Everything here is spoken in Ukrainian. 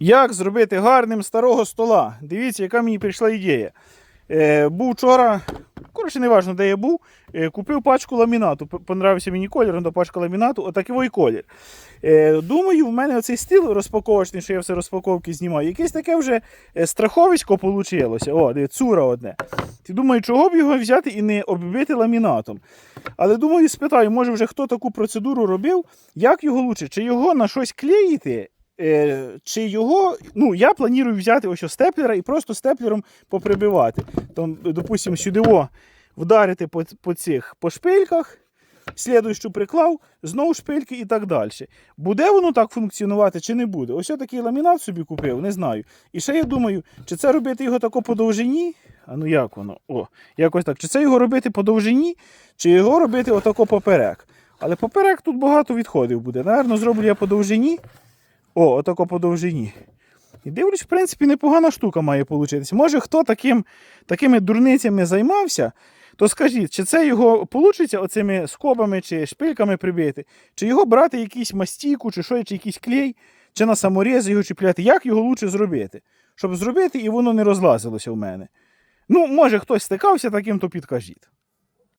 Як зробити гарним старого стола? Дивіться, яка мені прийшла ідея. Е, був вчора, коротше, не важливо, де я був, е, купив пачку ламінату. Понравився мені колір, до пачка ламінату, отакий колір. Е, думаю, в мене оцей стіл розпаковочний, що я все розпаковки знімаю, якесь таке вже е, страховисько вийшло. О, цура одне. Ти думаю, чого б його взяти і не оббити ламінатом. Але думаю, спитаю, може вже хто таку процедуру робив, як його лучше, чи його на щось клеїти, чи його. Ну, я планую взяти ось степлера і просто степлером поприбивати. Там, допустимо, сюди вдарити по, по цих по шпильках, слідуючу приклав, знову шпильки і так далі. Буде воно так функціонувати чи не буде? Ось я такий ламінат собі купив, не знаю. І ще я думаю, чи це робити його тако по довжині? А ну як воно? О, якось так. Чи це його робити по довжині, чи його робити отако поперек? Але поперек тут багато відходів буде. Наверно, зроблю я по довжині. О, отако по довжині. І дивлюсь, в принципі, непогана штука має получитися. Може, хто таким, такими дурницями займався, то скажіть, чи це його вийде оцими скобами чи шпильками прибити, чи його брати якийсь мастійку, чи що, чи якийсь клей, чи на саморіз його чіпляти. Як його лучше зробити? Щоб зробити і воно не розлазилося в мене. Ну, може, хтось стикався таким, то підкажіть.